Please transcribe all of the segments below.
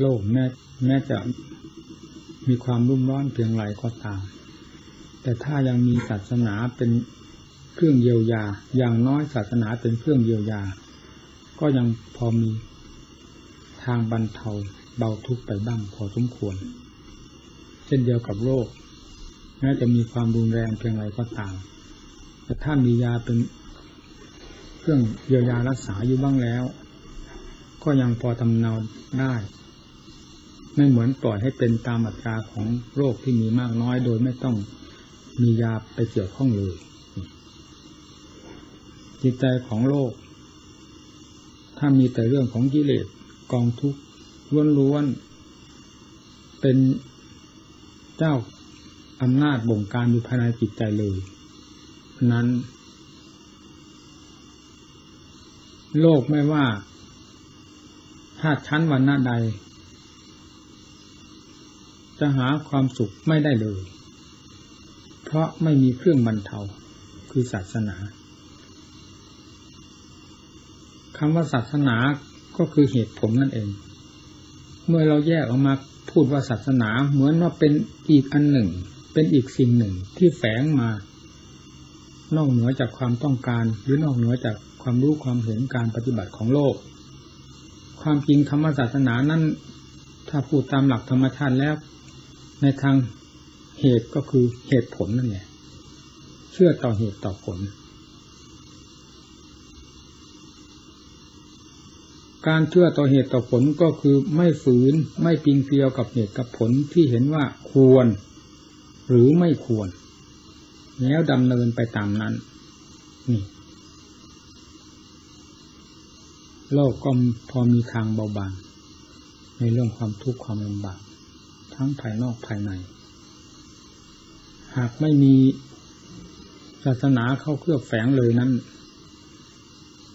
โลกแม้แม้จะมีความรุ่มร้อนเพียงไรก็ตาม แต่ถ้ายังมีศาสนาเป็นเครื่องเยียวยา อย่างน้อยศาสนาเป็นเครื่องเยียวยา ก็ยังพอมีทางบรรเทาเบาทุกข์ไปบ้างพอสมควร เช่นเดียวกับโรคแม้จะมีความรุนแรงเพียงไรก็ตาม แต่ถ้ามียาเป็นเครื่องเยียวยารักษาอยู่บ้างแล้ว ก็ยังพอทำเนาได้ ไม่เหมือนปล่อยให้เป็นตามอัตราของโรคที่มีมากน้อยโดยไม่ต้องมียาไปเกี่ยวข้องเลย จิตใจของโลก ถ้ามีแต่เรื่องของกิเลสกองทุกข์ล้วนๆเป็นเจ้าอำนาจบงการอยู่ภายในจิตใจเลย นั้น โลกไม่ว่าชาติชั้นวันหน้าใด จะหาความสุขไม่ได้เลย เพราะไม่มีเครื่องบรรเทาคือศาสนาคำว่าศาสนาก็คือเหตุผลนั่นเอง เมื่อเราแยกออกมาพูดว่าศาสนาเหมือนว่าเป็นอีกอันหนึ่ง เป็นอีกสิ่งหนึ่งที่แฝงมา นอกเหนือจากความต้องการ หรือนอกเหนือจากความรู้ความเห็นการปฏิบัติของโลก ความจริงคำว่าศาสนานั้น ถ้าพูดตามหลักธรรมชาติแล้ว ในทางเหตุก็คือเหตุผลนั่นแหละเชื่อต่อเหตุต่อผล การเชื่อต่อเหตุต่อผลก็คือไม่ฝืนไม่ปีนเกลียวกับเหตุกับผลที่เห็นว่าควร หรือไม่ควร แล้วดำเนินไปตามนั้น นี่ โลกก็พอมีทางเบาบางในเรื่องความทุกข์ความลำบาก ทั้งภายนอกภายใน หากไม่มีศาสนาเข้าเคลือบแฝงเลยนั้น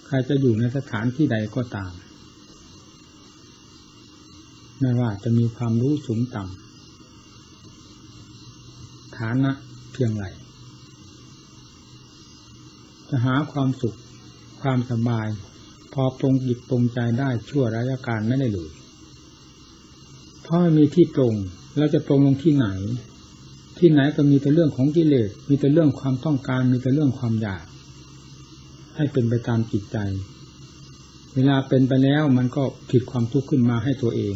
ใครจะอยู่ในสถานที่ใดก็ตาม ไม่ว่าจะมีความรู้สูงต่ำฐานะเพียงไรจะหาความสุขความสบาย พอตรงจิตตรงใจได้ชั่วระยะการไม่ได้เลย เพราะมีที่ตรงเราจะตรงลงที่ไหน ที่ไหนก็มีแต่เรื่องของกิเลสมีแต่เรื่องความต้องการ มีแต่เรื่องความอยาก ให้เป็นไปตามจิตใจ เวลาเป็นไปแล้วมันก็ผิดความทุกข์ขึ้นมาให้ตัวเอง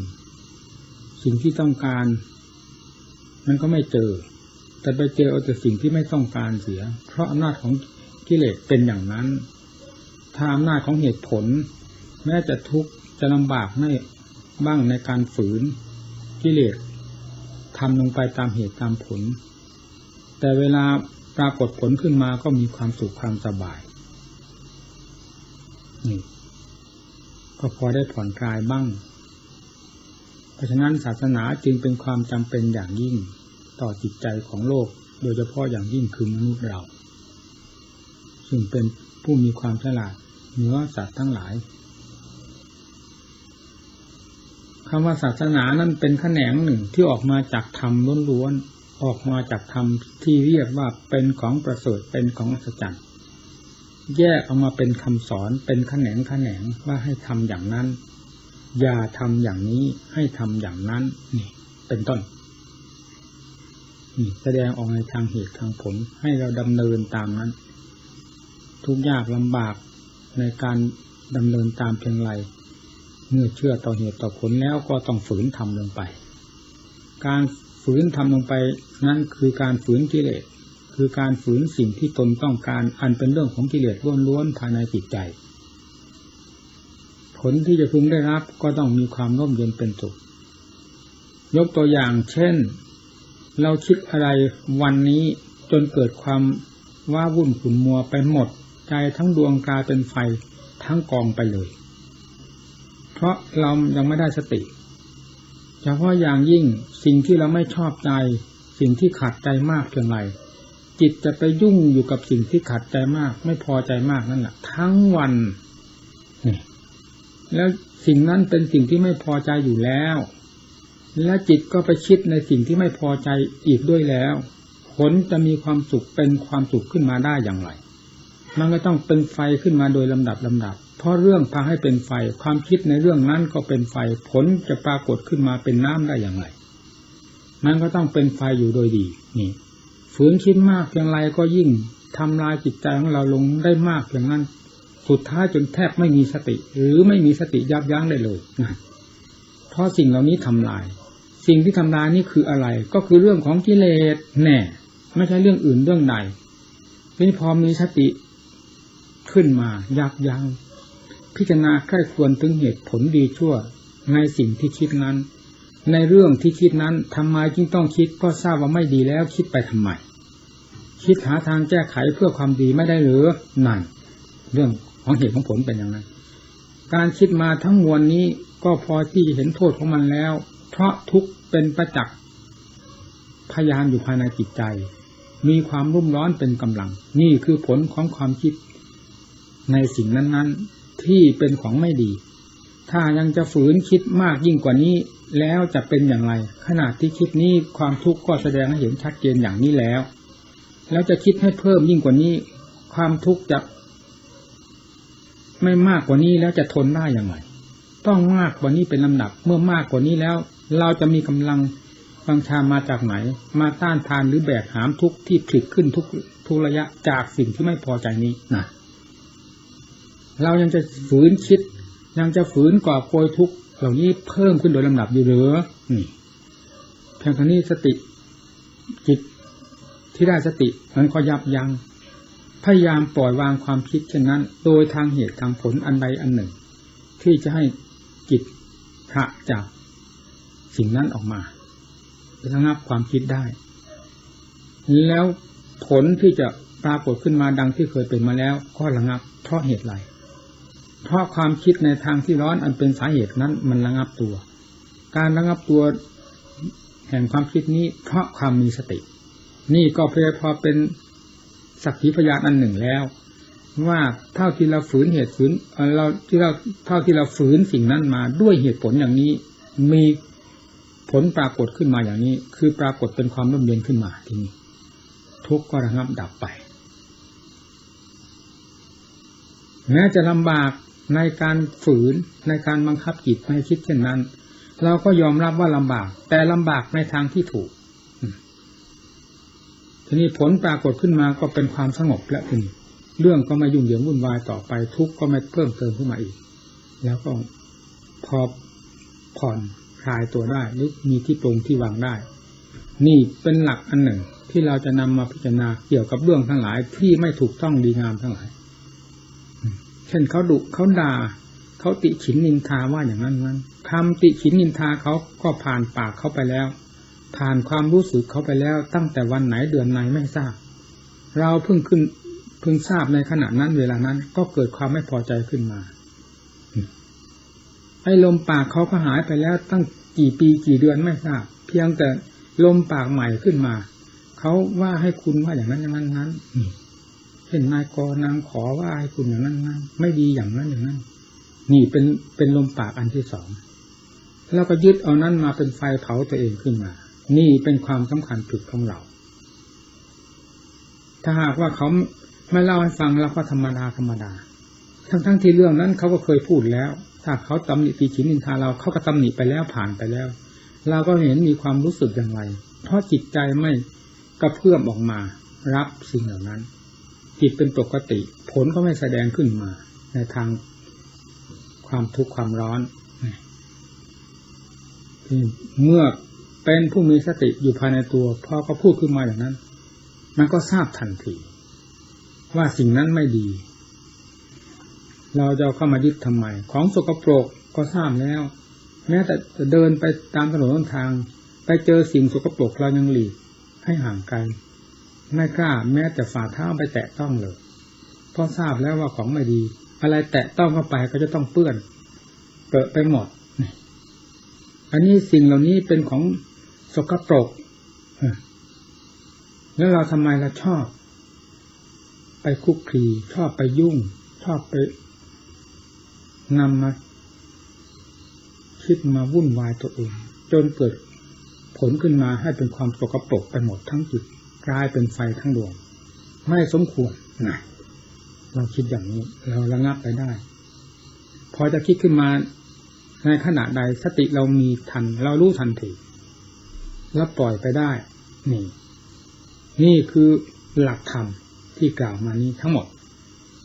สิ่งที่ต้องการ มันก็ไม่เจอ แต่ไปเจอเอาแต่สิ่งที่ไม่ต้องการเสีย เพราะอำนาจของกิเลสเป็นอย่างนั้นถ้าอำนาจของเหตุผล แม้จะทุกข์จะลำบากให้บ้างในการฝืน กิเลสทำลงไปตามเหตุตามผล แต่เวลาปรากฏผลขึ้นมาก็มีความสุขความสบายนี่ก็พอได้ผ่อนคลายบ้าง เพราะฉะนั้นศาสนาจึงเป็นความจำเป็นอย่างยิ่งต่อจิตใจของโลก โดยเฉพาะอย่างยิ่งคือมนุษย์เรา ซึ่งเป็นผู้มีความฉลาดเหนือสัตว์ทั้งหลาย คำว่าศาสนานั้นเป็นแขนงหนึ่งที่ออกมาจากธรรมล้วนๆออกมาจากธรรมที่เรียกว่าเป็นของประเสริฐเป็นของอัศจรรย์แยกออกมาเป็นคำสอนเป็นแขนงแขนงว่าให้ทำอย่างนั้น อย่าทำอย่างนี้ให้ทำอย่างนั้นนี่ เป็นต้นนี่แสดงออกในทางเหตุทางผลให้เราดำเนินตามนั้น ทุกยากลำบากในการดำเนินตามเพียงไร เมื่อเชื่อต่อเหตุต่อผลแล้วก็ต้องฝืนทำลงไป การฝืนทำลงไปนั่นคือการฝืนกิเลสคือการฝืนสิ่งที่ตนต้องการอันเป็นเรื่องของกิเลสล้วนๆภายในจิตใจ ผลที่จะพึงได้รับก็ต้องมีความร่มเย็นเป็นสุขยกตัวอย่างเช่น เราคิดอะไรวันนี้จนเกิดความว่าวุ่นขุ่นมัวไปหมด ใจทั้งดวงกลายเป็นไฟทั้งกองไปเลย เพราะเรายังไม่ได้สติเฉพาะอย่างยิ่งสิ่งที่เราไม่ชอบใจ สิ่งที่ขัดใจมากเพียงไรจิตจะไปยุ่งอยู่กับสิ่งที่ขัดใจมาก ไม่พอใจมากนั่นแหละทั้งวันนี่แล้วสิ่งนั้นเป็นสิ่งที่ไม่พอใจอยู่แล้ว และจิตก็ไปคิดในสิ่งที่ไม่พอใจอีกด้วยแล้ว ผลจะมีความสุขเป็นความสุขขึ้นมาได้อย่างไร มันก็ต้องเป็นไฟขึ้นมาโดยลำดับลำดับ เพราะเรื่องพาให้เป็นไฟ ความคิดในเรื่องนั้นก็เป็นไฟ ผลจะปรากฏขึ้นมาเป็นน้ำได้อย่างไรมันก็ต้องเป็นไฟอยู่โดยดี นี่ ฝืนคิดมากเพียงไรก็ยิ่งทำลายจิตใจของเราลงได้มากอย่างนั้น สุดท้ายจนแทบไม่มีสติ หรือไม่มีสติยับยั้งได้เลยนะเพราะสิ่งเหล่านี้ทำลาย สิ่งที่ทำลายนี่คืออะไร ก็คือเรื่องของกิเลสแน่ ไม่ใช่เรื่องอื่นเรื่องใดนี่พอมีสติ ขึ้นมายับยัง้งพิจารณาใคร่ควรถึงเหตุผลดีชั่ว ในสิ่งที่คิดนั้น ในเรื่องที่คิดนั้นทำไมจึงต้องคิดก็ทราบว่าไม่ดีแล้วคิดไปทำไมคิดหาทางแก้ไขเพื่อความดีไม่ได้หรือนั่นเรื่องของเหตุของผลเป็นอย่างนั้นการคิดมาทั้งมวลนี้ก็พอที่จะเห็นโทษของมันแล้ว เพราะทุกเป็นประจักษ์พยานอยู่ภายในจิตใจ มีความรุ่มร้อนเป็นกำลัง นี่คือผลของความคิด ในสิ่งนั้น ๆ ที่เป็นของไม่ดี ถ้ายังจะฝืนคิดมากยิ่งกว่านี้แล้วจะเป็นอย่างไร ขนาดที่คิดนี้ความทุกข์ก็แสดงให้เห็นชัดเจนอย่างนี้แล้ว แล้วจะคิดให้เพิ่มยิ่งกว่านี้ ความทุกข์จะไม่มากกว่านี้แล้วจะทนได้อย่างไรต้องมากกว่านี้เป็นลำดับ เมื่อมากกว่านี้แล้ว เราจะมีกำลังบังชามาจากไหน มาต้านทานหรือแบกหามทุกข์ที่ผลิตขึ้นทุกทุกระยะจากสิ่งที่ไม่พอใจนี้นะ เรายังจะฝืนคิด ยังจะฝืนก่อโกยทุกข์เหล่านี้เพิ่มขึ้นโดยลำดับอยู่หรือนี่เพียงเท่านี้สติจิตที่ได้สติมันก็ยับยัง้งพยายามปล่อยวางความคิดเช่นนั้น โดยทางเหตุทางผลอันใดอันหนึ่ง ที่จะให้จิตพระจากสิ่งนั้นออกมาระงับความคิดได้ แล้วผลที่จะปรากฏขึ้นมาดังที่เคยเป็นมาแล้ว ก็ระงับเพราะเหตุไร เพราะความคิดในทางที่ร้อนอันเป็นสาเหตุนั้น มันระงับตัว การระงับตัวแห่งความคิดนี้เพราะความมีสติ นี่ก็เพียงพอเป็นสักขีพยานอันหนึ่งแล้ว ว่าเท่าที่เราฝืนเหตุฝืนเราที่เราเท่าที่เราฝืนสิ่งนั้นมาด้วยเหตุผลอย่างนี้ มีผลปรากฏขึ้นมาอย่างนี้ คือปรากฏเป็นความร่มเย็นขึ้นมาทีนี้ทุกข์ก็ระงับดับไปแม้จะลำบาก ในการฝืนในการบังคับจิตให้คิดเช่นนั้น เราก็ยอมรับว่าลำบาก แต่ลำบากในทางที่ถูก ทีนี้ผลปรากฏขึ้นมาก็เป็นความสงบแล้วทีนี้เรื่องก็ไม่ยุ่งเหยิงวุ่นวายต่อไป ทุกข์ก็ไม่เพิ่มเติมขึ้นมาอีก แล้วก็พอผ่อนคลายตัวได้หรือมีที่ตรงที่วางได้ นี่เป็นหลักอันหนึ่งที่เราจะนำมาพิจารณาเกี่ยวกับเรื่องทั้งหลายที่ไม่ถูกต้องดีงามทั้งหลาย เช่นเขาดุเขาด่าเขาติฉินนินทาว่าอย่างนั้นนั้นคำติฉินนินทาเขาก็ผ่านปากเขาไปแล้ว ผ่านความรู้สึกเขาไปแล้ว ตั้งแต่วันไหนเดือนไหนไม่ทราบ เราเพิ่งขึ้นเพิ่งทราบในขณะนั้นเวลานั้น ก็เกิดความไม่พอใจขึ้นมาไอ้ลมปากเขาก็หายไปแล้ว ตั้งกี่ปีกี่เดือนไม่ทราบ เพียงแต่ลมปากใหม่ขึ้นมา เขาว่าให้คุณว่าอย่างนั้นอย่างนั้นนั้น เห็นนายกนางขอว่าให้คุณอย่างนั้นนั้นไม่ดีอย่างนั้นอย่างนั้น นี่เป็นเป็นลมปากอันที่สองแล้วก็ยึดเอานั้นมาเป็นไฟเผาตัวเองขึ้นมา นี่เป็นความสำคัญผิดของเรา ถ้าหากว่าเขาไม่เล่าให้ฟังเราก็ธรรมดาธรรมดา ทั้งทั้งที่เรื่องนั้นเขาก็เคยพูดแล้ว ถ้าเขาตำหนิปีชินินทาเราเขาก็ตำหนิไปแล้วผ่านไปแล้ว เราก็เห็นมีความรู้สึกอย่างไร เพราะจิตใจไม่กระเพื่อมออกมารับสิ่งเหล่านั้น จิตเป็นปกติ ผลก็ไม่แสดงขึ้นมา ในทางความทุกข์ความร้อนเมื่อเป็นผู้มีสติอยู่ภายในตัวพอเขาพูดขึ้นมาอย่างนั้น มันก็ทราบทันทีว่าสิ่งนั้นไม่ดี เราจะเข้ามายึดทำไม ของสกปรกก็ทราบแล้ว แม้แต่จะเดินไปตามถนนทาง ไปเจอสิ่งสกปรกเรายังหลีกให้ห่างไกล ไม่กล้า แม้แต่ฝ่าเท้าไปแตะต้องเลย เพราะทราบแล้วว่าของไม่ดี อะไรแตะต้องเข้าไปก็จะต้องเปื้อนเปิดไปหมด อันนี้สิ่งเหล่านี้เป็นของสกปรกแล้วเราทำไมเราชอบ ไปคุกคีชอบไปยุ่ง ชอบไปนำมาคิดมาวุ่นวายตัวเอง จนเกิดผลขึ้นมาให้เป็นความสกปรกไปหมดทั้งจิต กลายเป็นไฟทั้งดวง ไม่สมควรนะเราคิดอย่างนี้ เราระงับไปได้ พอจะคิดขึ้นมาในขณะใดสติเรามีทัน เรารู้ทันทีแล้วปล่อยไปได้ นี่ นี่คือหลักธรรมที่กล่าวมานี้ทั้งหมด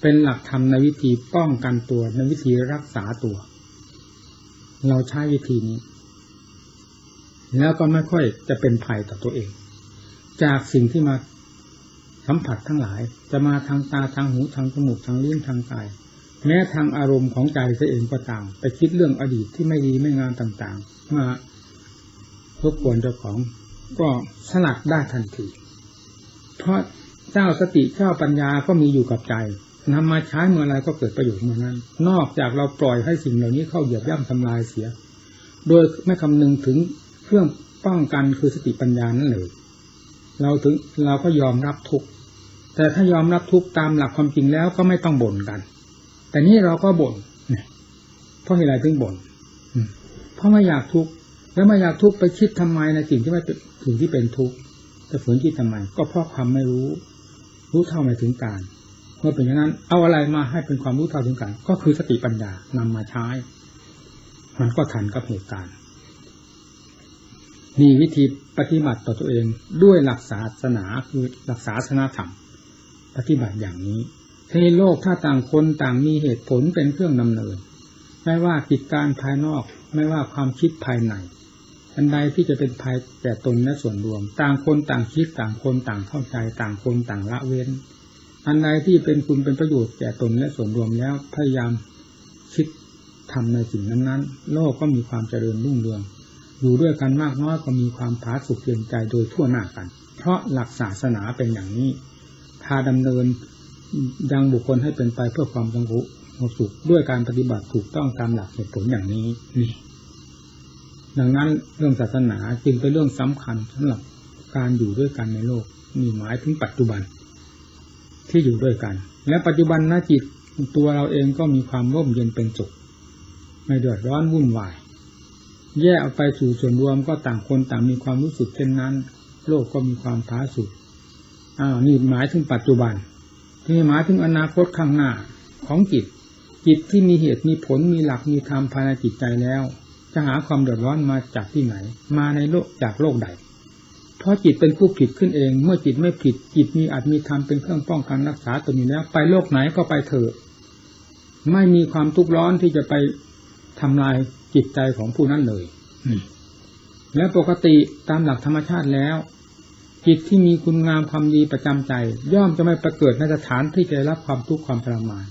เป็นหลักธรรมในวิธีป้องกันตัวในวิธีรักษาตัว เราใช้วิธีนี้ แล้วก็ไม่ค่อยจะเป็นภัยต่อตัวเอง จากสิ่งที่มาสัมผัสทั้งหลาย จะมาทางตาทางหูทางจมูกทางลิ้นทางกายแม้ทางอารมณ์ของใจตัวเองก็ตามไปคิดเรื่องอดีตที่ไม่ดีไม่งามต่างๆ มารบกวนเจ้าของก็สลัดได้ทันที เพราะเจ้าสติเจ้าปัญญาก็มีอยู่กับใจนำมาใช้เมื่อไรก็เกิดประโยชน์เมื่อนั้น นอกจากเราปล่อยให้สิ่งเหล่านี้เข้าเหยียบย่ำทำลายเสีย โดยไม่คำนึงถึงเครื่องป้องกันคือสติปัญญานั่นเลย เราถึงเราก็ยอมรับทุกแต่ถ้ายอมรับทุกตามหลักความจริงแล้วก็ไม่ต้องบ่นกัน แต่นี่เราก็บ่นเพราะอะไรถึงบ่นเพราะไม่อยากทุกข์แล้วไม่อยากทุกข์ไปคิดทำไมในสิ่งที่ไม่เป็นสิ่งที่เป็นทุกข์จะฝืนคิดทำไม ก็เพราะความไม่รู้ รู้เท่าไม่ถึงการเมื่อเป็นอย่างนั้น เอาอะไรมาให้เป็นความรู้เท่าถึงการก็คือสติปัญญานำมาใช้ มันก็ทันกับเหตุการณ์ มีวิธีปฏิบัติต่อตัวเองด้วยหลักศาสนาคือหลักศาสนาธรรม ปฏิบัติอย่างนี้ในโลกถ้าต่างคนต่างมีเหตุผลเป็นเครื่องดำเนิน ไม่ว่ากิจการภายนอกไม่ว่าความคิดภายในอันใดที่จะเป็นภัยแก่ตนและส่วนรวม ต่างคนต่างคิดต่างคนต่างเข้าใจ ต่างคนต่างละเว้น อันใดที่เป็นคุณเป็นประโยชน์แก่ตนและส่วนรวมแล้วพยายามคิดทำในสิ่งนั้นๆ โลกก็มีความเจริญรุ่งเรือง อยู่ด้วยกันมากน้อยก็มีความผาสุกเพียงใจโดยทั่วหน้ากัน เพราะหลักศาสนาเป็นอย่างนี้ พาดำเนินยังบุคคลให้เป็นไปเพื่อความสงบสุขด้วยการปฏิบัติถูกต้องตามหลักเหตุผลอย่างนี้นี่ดังนั้นเรื่องศาสนาจึงเป็นเรื่องสำคัญสำหรับการอยู่ด้วยกันในโลกมีหมายถึงปัจจุบัน ที่อยู่ด้วยกัน และปัจจุบันนาจิตตัวเราเองก็มีความร่มเย็นเป็นสุขไม่เดือดร้อนวุ่นวาย แยกออกไปสู่ส่วนรวมก็ต่างคนต่างมีความรู้สึกเช่นนั้น โลกก็มีความท้าสุดอ้าวนี่หมายถึงปัจจุบัน ที่หมายถึงอนาคตข้างหน้าของจิต จิตที่มีเหตุมีผลมีหลักมีธรรมภายในจิตใจแล้ว จะหาความเดือดร้อนมาจากที่ไหน มาในโลกจากโลกใด เพราะจิตเป็นผู้ผิดขึ้นเอง เมื่อจิตไม่ผิด จิตมีอาจมีธรรมเป็นเครื่องป้องกันรักษาตัวนี้แล้ว ไปโลกไหนก็ไปเถอะ ไม่มีความทุกข์ร้อนที่จะไปทำลาย จิตใจของผู้นั้นเลยและปกติตามหลักธรรมชาติแล้ว จิตที่มีคุณงามความดีประจำใจ ย่อมจะไม่ประเกิดในสถานที่จะรับความทุกข์ความทรมาน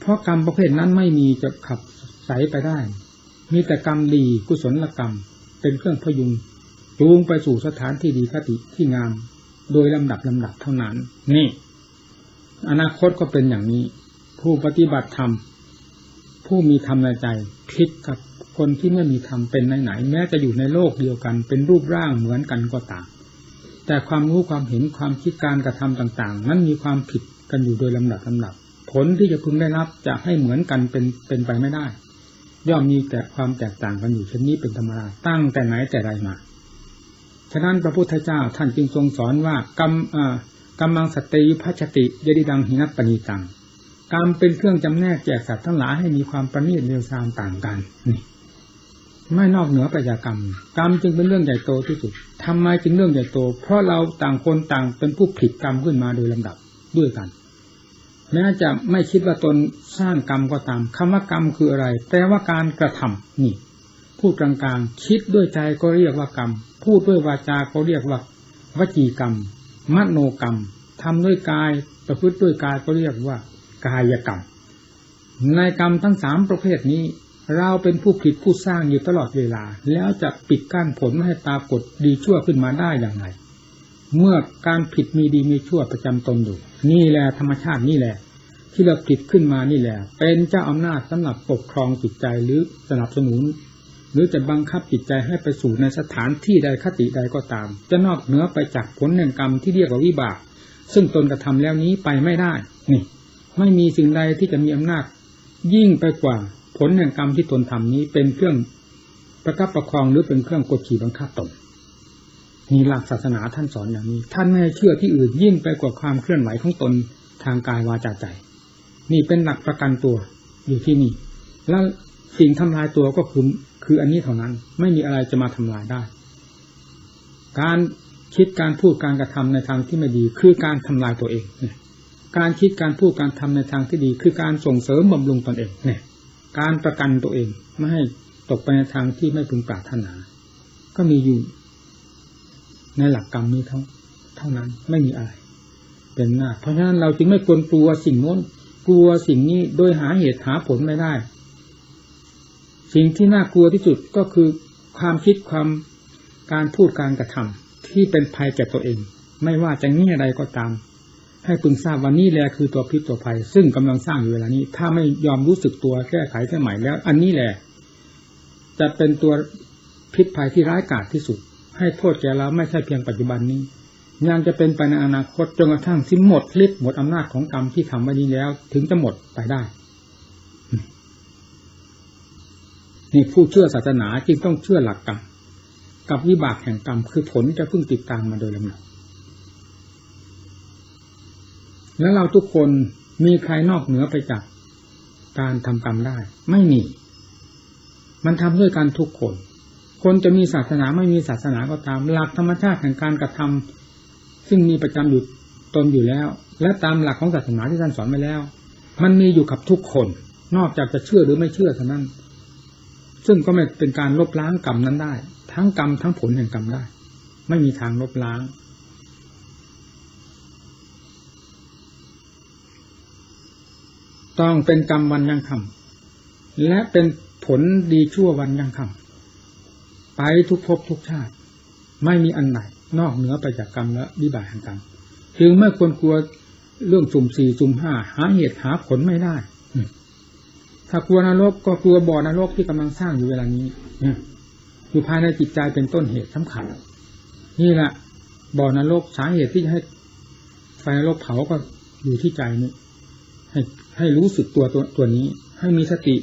เพราะกรรมประเภทนั้นไม่มีจะขับใสไปได้ มีแต่กรรมดีกุศลกรรม เป็นเครื่องพยุงจูงไปสู่สถานที่ดีคติที่งาม โดยลำดับลำดับเท่านั้น นี่ อนาคตก็เป็นอย่างนี้ ผู้ปฏิบัติธรรม ผู้มีธรรมในใจคิดกับคนที่ไม่มีธรรมเป็นไหนๆแม้จะอยู่ในโลกเดียวกัน เป็นรูปร่างเหมือนกันก็ต่ามแต่ความรู้ความเห็นความคิดการกระทำต่างๆ นั้นมีความผิดกันอยู่โดยลำดับลำดับ ผลที่จะพึงได้รับจะให้เหมือนกันเป็นเป็นไปไม่ได้ ย่อมมีแต่ความแตกต่างกันอยู่เช่นนี้เป็นธรรมดาตั้งแต่ไหนแต่ไรมาฉะนั้นพระพุทธเจ้าท่านจึงทรงสอนว่ากรรมกำลังสติพัชติยดิดังหินัปณิตัง กรรมเป็นเครื่องจำแนกแจกสัตว์ทั้งหลายให้มีความประณีตเร็วซามต่างกันนี่ไม่นอกเหนือไปจากกรรม กรรมจึงเป็นเรื่องใหญ่โตที่สุดทำไมจึงเรื่องใหญ่โต เพราะเราต่างคนต่างเป็นผู้ผิดกรรมขึ้นมาโดยลำดับด้วยกัน แม้จะไม่คิดว่าตนสร้างกรรมก็ตามคำว่ากรรมคืออะไร แปลว่าการกระทำนี่ พูดกลางๆ คิดด้วยใจก็เรียกว่ากรรม พูดด้วยวาจา ก็เรียกว่าวจีกรรม มโนกรรมทำด้วยกาย ประพฤติด้วยกายก็เรียกว่า กายกรรม ในกรรมทั้งสามประเภทนี้ เราเป็นผู้ผิดผู้สร้างอยู่ตลอดเวลา แล้วจะปิดกั้นผลไม่ให้ตากฏดีชั่วขึ้นมาได้อย่างไรเมื่อการผิดมีดีมีชั่วประจำตนอยู่ นี่แหละธรรมชาตินี่แหละ ที่เราผิดขึ้นมานี่แหละ เป็นเจ้าอำนาจสำหรับปกครองจิตใจหรือสนับสนุน หรือจะบังคับจิตใจให้ไปสู่ในสถานที่ใดคติใดก็ตาม จะนอกเหนือไปจากผลแห่งกรรมที่เรียกว่าวิบาก ซึ่งตนกระทาแล้วนี้ไปไม่ได้ นี่ ไม่มีสิ่งใดที่จะมีอำนาจ ยิ่งไปกว่าผลแห่งกรรมที่ตนทำนี้เป็นเครื่องประคับประคองหรือเป็นเครื่องกดขี่บังคับตนมีหลักศาสนาท่านสอนอย่างนี้ ท่านไม่เชื่อที่อื่นยิ่งไปกว่าความเคลื่อนไหวของตนทางกายวาจาใจ นี่เป็นหลักประกันตัวอยู่ที่นี่ แล้วสิ่งทำลายตัวก็คือคืออันนี้เท่านั้น ไม่มีอะไรจะมาทำลายได้ การคิดการพูดการกระทำในทางที่ไม่ดี คือการทำลายตัวเองเนี่ย การคิดการพูดการทำในทางที่ดี คือการส่งเสริมบำรุงตนเองเนี่ย การประกันตัวเองไม่ให้ตกไปในทางที่ไม่พึงปรารถนา ก็มีอยู่ ในหลักกรรมนี้เท่าเท่านั้นไม่มีอะไร เป็นหน้าเพราะฉะนั้นเราจึงไม่ควรกลัวสิ่งโน้นกลัวสิ่งนี้โดยหาเหตุหาผลไม่ได้ สิ่งที่น่ากลัวที่สุดก็คือความคิดความการพูดการกระทำที่เป็นภัยแก่ตัวเอง ไม่ว่าจะงี้อะไรก็ตาม ให้พึงทราบวันนี้แหละคือตัวพิษตัวภัย ซึ่งกำลังสร้างอยู่เวลานี้ ถ้าไม่ยอมรู้สึกตัวแก้ไขสมัยแล้ว อันนี้แหละจะเป็นตัวพิษภัยที่ร้ายกาจที่สุด ให้โทษแก่เราไม่ใช่เพียงปัจจุบันนี้ยังจะเป็นไปในอนาคตจนกระทั่งสิ้นหมดฤทธิ์หมดอำนาจของกรรมที่ทำไว้นี้แล้ว ถึงจะหมดไปได้นี่ผู้เชื่อศาสนาจึงต้องเชื่อหลักกรรมกับวิบากแห่งกรรมคือผลจะพึ่งติดตามมาโดยลำดับ แล้วเราทุกคนมีใครนอกเหนือไปจากการทำกรรมได้ ไม่มี มันทำด้วยกันทุกคน คนจะมีศาสนาไม่มีศาสนาก็ตาม หลักธรรมชาติแห่งการกระทำซึ่งมีประจำอยู่ตนอยู่แล้ว และตามหลักของศาสนาที่ท่านสอนไว้แล้ว มันมีอยู่กับทุกคน นอกจากจะเชื่อหรือไม่เชื่อเท่านั้น ซึ่งก็ไม่เป็นการลบล้างกรรมนั้นได้ ทั้งกรรมทั้งผลแห่งกรรมได้ ไม่มีทางลบล้าง ต้องเป็นกรรมวันยังคำและเป็นผลดีชั่ววันยังคำไปทุกภพทุกชาติ ไม่มีอันไหนนอกเหนือไปจากกรรมและวิบากแห่งกรรมจึงไม่ควรกลัวเรื่องสุ่มสี่สุ่มห้าหาเหตุหาผลไม่ได้ถ้ากลัวนรกก็กลัวบ่อนรกที่กำลังสร้างอยู่เวลานี้อยู่ภายในจิตใจเป็นต้นเหตุสำคัญนี่แหละบ่อนรกสาเหตุที่จะให้ไฟนรกเผาก็อยู่ที่ใจนี้ ให้ให้รู้สึกตัวตัวตัวนี้ ให้มีสติ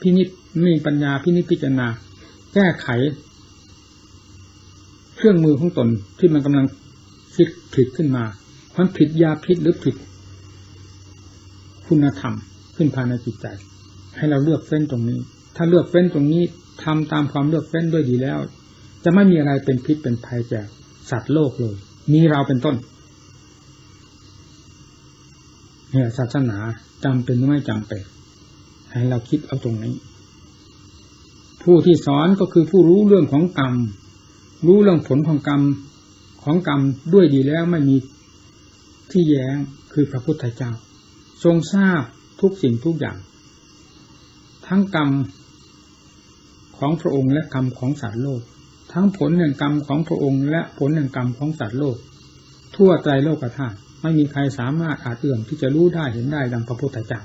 พินิจมีปัญญาพินิจพิจารณา แก้ไข เครื่องมือของตนที่มันกำลังคิดผิดขึ้นมามันผิดยาพิษหรือผิด คุณธรรมขึ้นภายในจิตใจ ให้เราเลือกเฟ้นตรงนี้ ถ้าเลือกเฟ้นตรงนี้ทำตามความเลือกเฟ้นด้วยดีแล้ว จะไม่มีอะไรเป็นพิษเป็นภัยแก่สัตว์โลกเลย มีเราเป็นต้น เนี่ยศาสนาจำเป็นหรือไม่จำเป็น ให้เราคิดเอาตรงนี้ ผู้ที่สอนก็คือผู้รู้เรื่องของกรรม รู้เรื่องผลของกรรมของกรรมด้วยดีแล้วไม่มีที่แย้งคือพระพุทธเจ้า ทรงทราบทุกสิ่งทุกอย่าง ทั้งกรรมของพระองค์และกรรมของสัตว์โลก ทั้งผลแห่งกรรมของพระองค์และผลแห่งกรรมของสัตว์โลก ทั่วใจโลกธาตุ ไม่มีใครสามารถอาจเอื้อมที่จะรู้ได้เห็นได้ดังพระพุทธเจ้า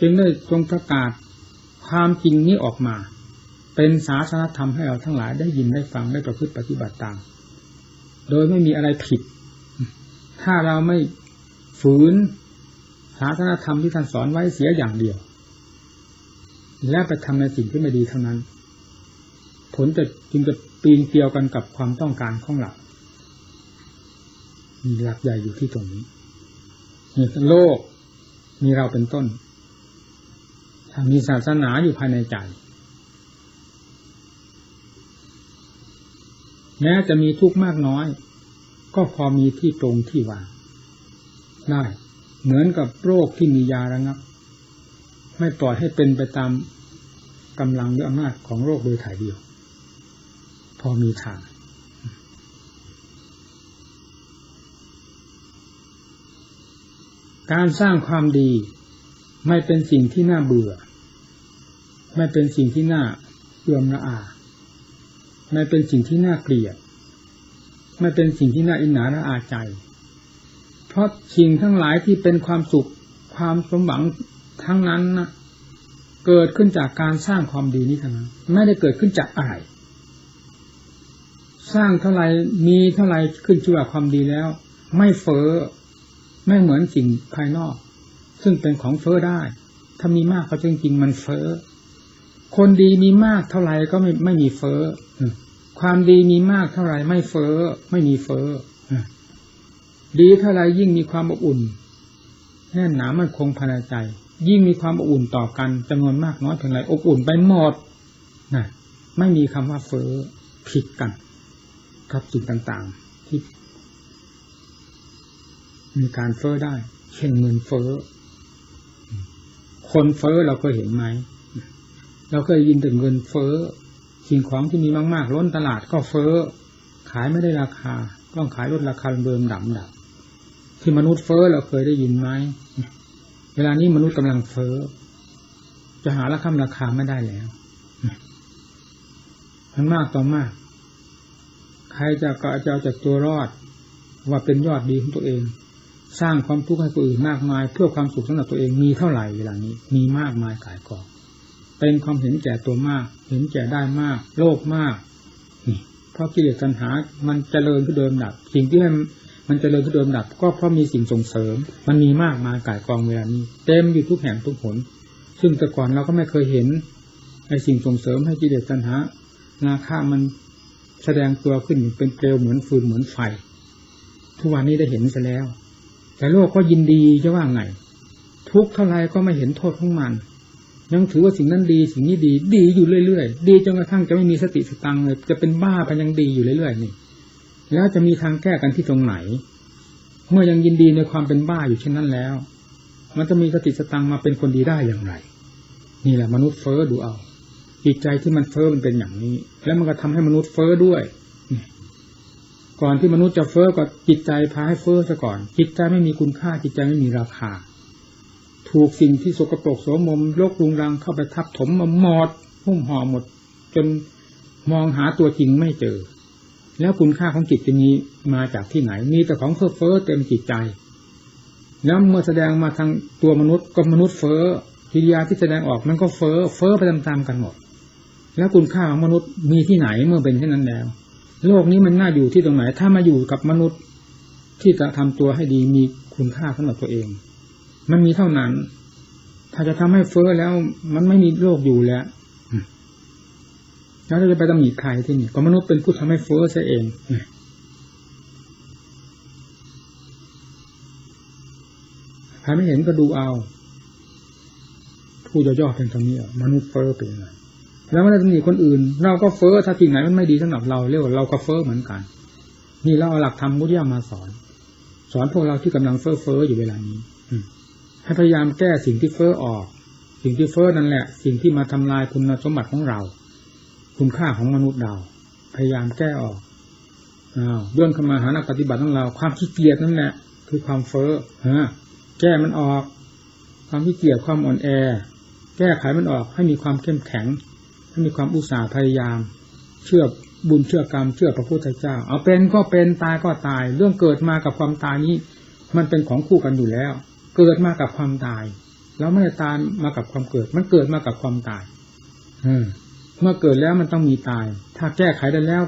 จึงได้ทรงประกาศความจริงนี้ออกมา เป็นศาสนธรรมให้เราทั้งหลายได้ยินได้ฟังได้ประพฤติปฏิบัติตาม โดยไม่มีอะไรผิด ถ้าเราไม่ฝืนศาสนธรรมที่ท่านสอนไว้เสียอย่างเดียว และไปทำในสิ่งที่ไม่ดีเท่านั้น ผลจะจึงจะปีนเกี่ยวกันกับความต้องการของเรา มีหลักใหญ่อยู่ที่ตรงนี้นี่โลกมีเราเป็นต้นมีศาสนาอยู่ภายในใจแม้จะมีทุกข์มากน้อย ก็พอมีที่ตรงที่วางได้ เหมือนกับโรคที่มียาระงับ ไม่ปล่อยให้เป็นไปตามกำลังหรืออำนาจของโรคโดยถ่ายเดียว พอมีทาง การสร้างความดี ไม่เป็นสิ่งที่น่าเบื่อ ไม่เป็นสิ่งที่น่าเอื่อมระอา ไม่เป็นสิ่งที่น่าเกลียด ไม่เป็นสิ่งที่น่าอินหนาระอาใจ เพราะสิ่งทั้งหลายที่เป็นความสุขความสมหวังทั้งนั้นนะเกิดขึ้นจากการสร้างความดีนี้เทั้งนั้นไม่ได้เกิดขึ้นจากอะไร สร้างเท่าไรมีเท่าไรขึ้นชื่อว่าความดีแล้ว ไม่เฟอ้อ ไม่เหมือนสิ่งภายนอก ซึ่งเป็นของเฟอ้อได้ ถ้ามีมากก็จริงๆมันเฟอ้อคนดีมีมากเท่าไหร่ก็ไม่ไม่มีเฟอ้อความดีมีมากเท่าไหร่ไม่เฟอ้อไม่มีเฟอ้อดีเท่าไรยิ่งมีความอบอุ่นแน่นหนามันคงภายในใจ ยิ่งมีความอบอุ่นต่อกันจำนวนมากน้อยเพียงไรอบอุ่นไปหมดนะไม่มีคำว่าเฟ้อผิดกันกับสิ่งต่างๆ ที่ มีการเฟ้อได้ เช่นเงินเฟ้อ คนเฟ้อเราเคยเห็นไหม เราเคยยินถึงเงินเฟ้อ สิ่งของที่มีมากๆล้นตลาดก็เฟ้อ ขายไม่ได้ราคา ต้องขายลดราคาเดิมดับดับที่มนุษย์เฟ้อเราเคยได้ยินไหม เวลานี้มนุษย์กำลังเฟ้อ จะหาราคาราคาไม่ได้แล้ว มันมากต่อมาก ใครจะก็จะเอาจากตัวรอดว่าเป็นยอดดีของตัวเอง สร้างความทุกข์ให้ตัวอื่นมากมาย เพื่อความสุขสำหรับตัวเองมีเท่าไหร่เวลานี้ มีมากมายกายกองเป็นความเห็นแก่ตัวมาก เห็นแก่ได้มาก โลภมากนี่เพราะกิเลสตัณหา มันเจริญขึ้นเดิมดับ สิ่งที่ให้มันเจริญขึ้นเดิมดับ ก็เพราะมีสิ่งส่งเสริม มันมีมากมายกายกองเวลานี้ เต็มอยู่ทุกแห่งทุกผลซึ่งแต่ก่อนเราก็ไม่เคยเห็นไอ้สิ่งส่งเสริมให้กิเลสตัณหานาค่ามันแสดงตัวขึ้นเป็นเปลวเหมือนฟืนเหมือนไฟ ทุกวันนี้ได้เห็นซะแล้ว แต่โลกก็ยินดีจะว่าไง ทุกเท่าไรก็ไม่เห็นโทษของมัน ยังถือว่าสิ่งนั้นดีสิ่งนี้ดี ดีอยู่เรื่อยๆ ดีจนกระทั่งจะไม่มีสติสตังเลย จะเป็นบ้าไปยังดีอยู่เรื่อยๆนี่ แล้วจะมีทางแก้กันที่ตรงไหน เมื่อยังยินดีในความเป็นบ้าอยู่เช่นนั้นแล้ว มันจะมีสติสตังมาเป็นคนดีได้อย่างไร นี่แหละมนุษย์เฟอ้อดูเอาจิตใจที่มันเฟอ้อมันเป็นอย่างนี้ แล้วมันก็ทำให้มนุษย์เฟอ้อด้วย ก่อนที่มนุษย์จะเฟอ้อก็จิตใจพาให้เฟอ้อซะก่อน จิตใจไม่มีคุณค่าจิตใจไม่มีราคา ถูกสิ่งที่สกปรกโสมมโลกรุงรังเข้าไปทับถมมาหมดหุ้มห่อหมด จนมองหาตัวจริงไม่เจอ แล้วคุณค่าของจิตจะมีมาจากที่ไหน มีแต่ของเฟ้อเฟ้อเต็มจิตใจ แล้วเมื่อแสดงมาทางตัวมนุษย์ก็มนุษย์เฟ้อกิริยาที่แสดงออกมันก็เฟ้อเฟ้อไปตามๆกันหมด แล้วคุณค่าของมนุษย์มีที่ไหนเมื่อเป็นเช่นนั้นแล้ว โลกนี้มันน่าอยู่ที่ตรงไหน ถ้ามาอยู่กับมนุษย์ที่จะทำตัวให้ดีมีคุณค่าสำหรับตัวเอง มันมีเท่านั้น ถ้าจะทำให้เฟ้อแล้ว มันไม่มีโลกอยู่แล้วแล้วจะไปตำหนิใครที่นี่ก็มนุษย์เป็นผู้ทำให้เฟ้อซะเองใครไม่เห็นก็ดูเอา ผู้ย่อๆเป็นตรงนี้มนุษย์เฟ้อเป็นไง แล้วไม่ได้ตำหนิคนอื่น เราก็เฟ้อถ้าสิ่งไหนมันไม่ดีสำหรับเราเรียกว่าเราก็เฟ้อเหมือนกัน นี่เราเอาหลักธรรมมุทยามาสอน สอนพวกเราที่กำลังเฟ้อเฟ้ออยู่เวลานี้ให้พยายามแก้สิ่งที่เฟ้อออก สิ่งที่เฟ้อนั่นแหละ สิ่งที่มาทำลายคุณสมบัติของเรา คุณค่าของมนุษย์เราพยายามแก้ออกอ้าวย่นเข้ามาหานักปฏิบัติของเรา ความขี้เกียจนั่นแหละ คือความเฟ้อฮะแก้มันออก ความขี้เกียจความอ่อนแอ แก้ไขมันออกให้มีความเข้มแข็ง มีความอุตสาห์พยายาม เชื่อบุญเชื่อกรรม เชื่อพระพุทธเจ้า เอาเป็นก็เป็นตายก็ตาย เรื่องเกิดมากับความตายนี้ มันเป็นของคู่กันอยู่แล้ว เกิดมากับความตาย แล้วไม่ได้ตายมากับความเกิด มันเกิดมากับความตายเเมื่อเกิดแล้วมันต้องมีตาย ถ้าแก้ไขได้แล้ว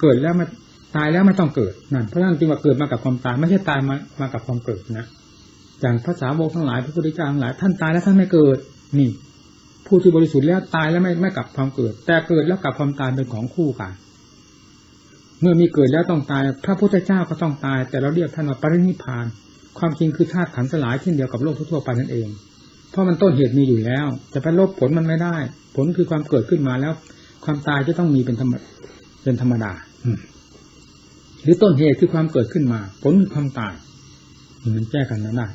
เกิดแล้วมันตายแล้วไม่ต้องเกิดนั่นเพราะนั้นจึงว่าเกิดมากับความตาย ไม่ใช่ตายมามากับความเกิดนะอย่างภาษาโบทั้งหลายพระพุทธเจ้าทั้งหลายท่านตายแล้วท่านไม่เกิด นี่ ผู้ที่บริสุทธิ์แล้วตายแล้วไม่ไม่กลับความเกิด แต่เกิดแล้วกลับความตายเป็นของคู่กันเมื่อมีเกิดแล้วต้องตาย พระพุทธเจ้าก็ต้องตาย แต่เราเรียกท่านว่าปรินิพาน ความจริงคือธาตุขันสลายเช่นเดียวกับโลกทั่วไปนั่นเอง เพราะมันต้นเหตุมีอยู่แล้ว จะไปลบผลมันไม่ได้ ผลคือความเกิดขึ้นมาแล้ว ความตายจะต้องมีเป็นธรรมเป็นธรรมดาหรือต้นเหตุคือความเกิดขึ้นมา ผลคือความตายมันแก้กันไม่ได้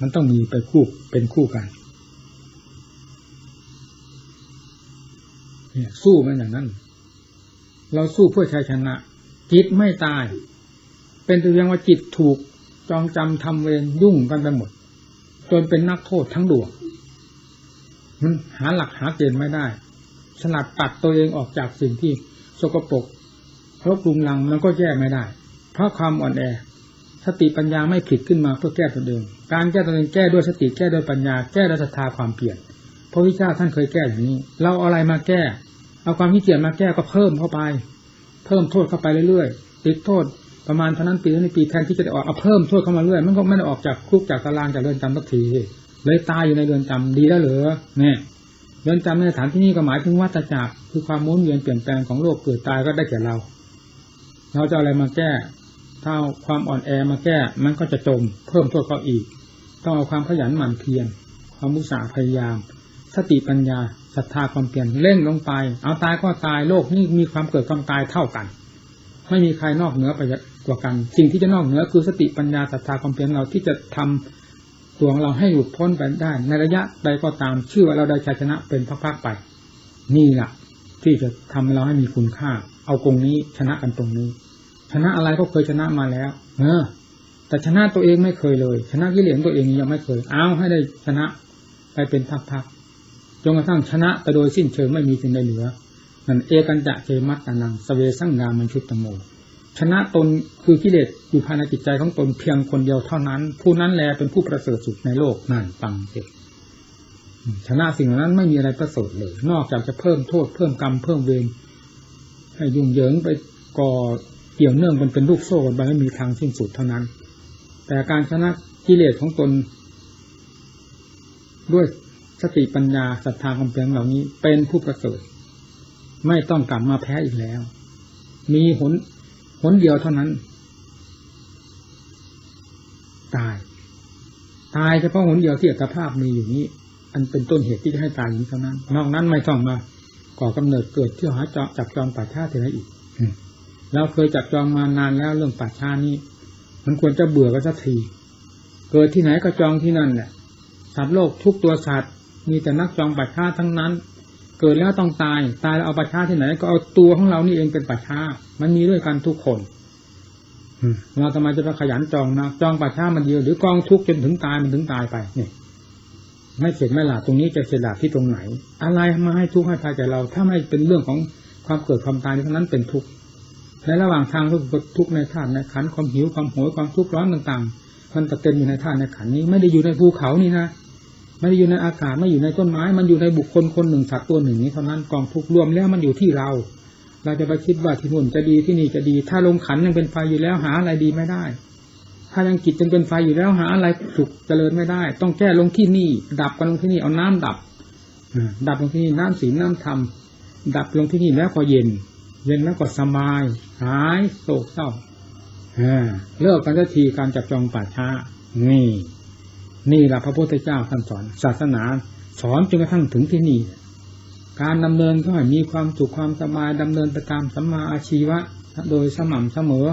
มันต้องมีไปคู่เป็นคู่กัน เนี่ย สู้มันอย่างนั้น เราสู้เพื่อชัยชนะ จิตไม่ตาย เป็นตัวอย่างว่าจิตถูกจองจำทำเวรยุ่งกันไปหมด จนเป็นนักโทษทั้งดวงมันหาหลักหาเกณฑ์ไม่ได้สลัดตัดตัวเองออกจากสิ่งที่สกปรกรบกลุงลังมันก็แก้ไม่ได้ เพราะความอ่อนแอ สติปัญญาไม่ผิดขึ้นมาเพื่อแก้ตัวเองการแก้ตัวเองแก้ด้วยสติแก้ด้วยปัญญา แก้ด้วยศรัทธาความเปลี่ยนพระวิชาท่านเคยแก้อย่างนี้ เราเอาอะไรมาแก้ เอาความขี้เกียจมาแก้ก็เพิ่มเข้าไป เพิ่มโทษเข้าไปเรื่อยๆติดโทษประมาณเท่านั้นปีนี้ปีแทนที่จะออกเอาเพิ่มโทษเข้ามาเรื่อยมันก็ไม่ได้ออกจากคุกจากตารางจากเรือนจำสักทีเลยตายอยู่ในเรือนจำดีแล้วเหรอเนี่ยเรือนจำในสถานที่นี้ก็หมายถึงวัฏจักรคือความมุนเวียนเปลี่ยนแปลงของโลกเกิดตายก็ได้แก่เรา เราจะอะไรมาแก้ถ้าความอ่อนแอมาแก้ มันก็จะจมเพิ่มโทษเขาอีก ต้องเอาความขยันหมั่นเพียรความมุสาพยายาม สติปัญญา ศรัทธาความเปลี่ยนเร่งลงไป เอาตายก็ตายโลกนี้มีความเกิดความตายเท่ากัน ไม่มีใครนอกเหนือไปกว่ากัน สิ่งที่จะนอกเหนือคือสติปัญญาศรัทธาความเปลี่ยนเราที่จะทำตัวของเราให้หลุดพ้นไปได้ ในระยะใดก็ตามชื่อว่าเราได้ชัยชนะเป็นพักๆไป นี่แหละที่จะทำให้เราให้มีคุณค่า เอาตรงนี้ชนะกันตรงนี้ ชนะอะไรก็เคยชนะมาแล้ว เออ แต่ชนะตัวเองไม่เคยเลย ชนะกิเลสตัวเองยังไม่เคย เอาให้ได้ชนะไปเป็นพักๆ จนกระทั่งชนะไปโดยสิ้นเชิงไม่มีสิ่งใดเหลือนั่นเอกันจะเจมัตตานังสเวสังงามันชุตตโม ชนะตนคือกิเลสอยู่ภายในจิตใจของตนเพียงคนเดียวเท่านั้น ผู้นั้นแลเป็นผู้ประเสริฐสุดในโลกนั่นฟังเด็กชนะสิ่งเหล่านั้นไม่มีอะไรประเสริฐเลย นอกจากจะเพิ่มโทษเพิ่มกรรมเพิ่มเวรให้ยุ่งเหยิงไปก่อเกี่ยวเนื่องกันเป็นลูกโซ่กันไปไม่มีทางสิ้นสุดเท่านั้น แต่การชนะกิเลสของตน ด้วย สติปัญญาศรัทธาความเพียรเหล่านี้ เป็นผู้ประเสริฐไม่ต้องกลับมาแพ้อีกแล้ว มีหนหนเดียวเท่านั้น ตาย ตายเฉพาะหนเดียวที่อัตภาพมีอยู่นี้ อันเป็นต้นเหตุที่จะให้ตายนี้เท่านั้น นอกนั้นไม่ต้องมาก่อกำเนิดเกิดเที่ยวหาจาะจับจองป่าชาติอะไรอีกเราเคยจับจองมานานแล้วเรื่องป่าชานี้ มันควรจะเบื่อกันสักที เกิดที่ไหนก็จองที่นั่นแหละสัตว์โลกทุกตัวสัตว์ มีแต่นักจองป่าชาทั้งนั้น เกิดแล้วต้องตาย ตายแล้วเอาป่าชาที่ไหน ก็เอาตัวของเรานี่เองเป็นป่าชามันมีด้วยกันทุกคนเราทำไมจะไปขยันจองนะจองป่าชามันเดียวหรือกองทุกจนถึงตายมันถึงตายไปเนี่ยไม่เสร็จไม่หลาตรงนี้จะเสร็จหลาที่ตรงไหน อะไรมาให้ทุกข์ให้ภัยแก่เรา ถ้าไม่เป็นเรื่องของความเกิดความตายเท่านั้นเป็นทุกข์ในระหว่างทางทุกทุกในธาตุในขันความหิวความโหยความทุกข์ร้อนต่างๆ มันตะเต็มอยู่ในธาตุในขันนี้ไม่ได้อยู่ในภูเขานี่นะ ไม่ได้อยู่ในอากาศไม่อยู่ในต้นไม้ มันอยู่ในบุคคลคนหนึ่งสัตว์ตัวหนึ่งนี้เท่านั้นกองทุกรวมแล้วมันอยู่ที่เรา เราจะไปคิดว่าที่นู่นจะดีที่นี่จะดี ถ้าลงขันยังเป็นไฟอยู่แล้วหาอะไรดีไม่ได้ ถ้ายังจิตยังเป็นไฟอยู่แล้วหาอะไรสุขเจริญไม่ได้ ต้องแก้ลงที่นี่ ดับกันลงที่นี่เอาน้ำดับดับลงที่นี่น้ำสีน้ำธรรมดับลงที่นี่แล้วก็เย็น เย็นแล้วก็สบาย หายโศกเศร้าเลิกกันสักทีการจับจองป่าช้านี่ นี่แหละพระพุทธเจ้าท่านสอน ศาสนาสอนจนกระทั่งถึงที่นี่ การดำเนินก็ให้มีความสุขความสบายดำเนินไปตามสัมมาอาชีวะ โดยสม่ำเสมอ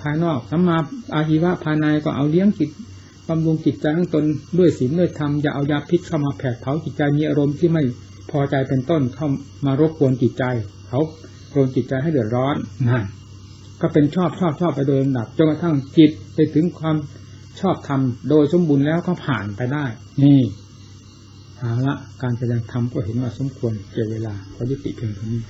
ภายนอกสัมมาอาชีวะภายในก็เอาเลี้ยงจิตบำรุงจิตใจของตนด้วยศีลด้วยธรรมอย่าเอายาพิษเข้ามาแผดเผาจิตใจมีอารมณ์ที่ไม่พอใจเป็นต้นเข้ามารบกวนจิตใจเขาโกนจิตใจให้เดือดร้อนนั่นก็เป็นชอบชอบชอบไปโดยลำดับจนกระทั่งจิตไปถึงความ ชอบธรรมโดยสมบูรณ์แล้วก็ผ่านไปได้ นี่เอาละการแสดงธรรมก็เห็นว่าสมควรเกี่ยวเวลาพอยุติเพียงเท่านี้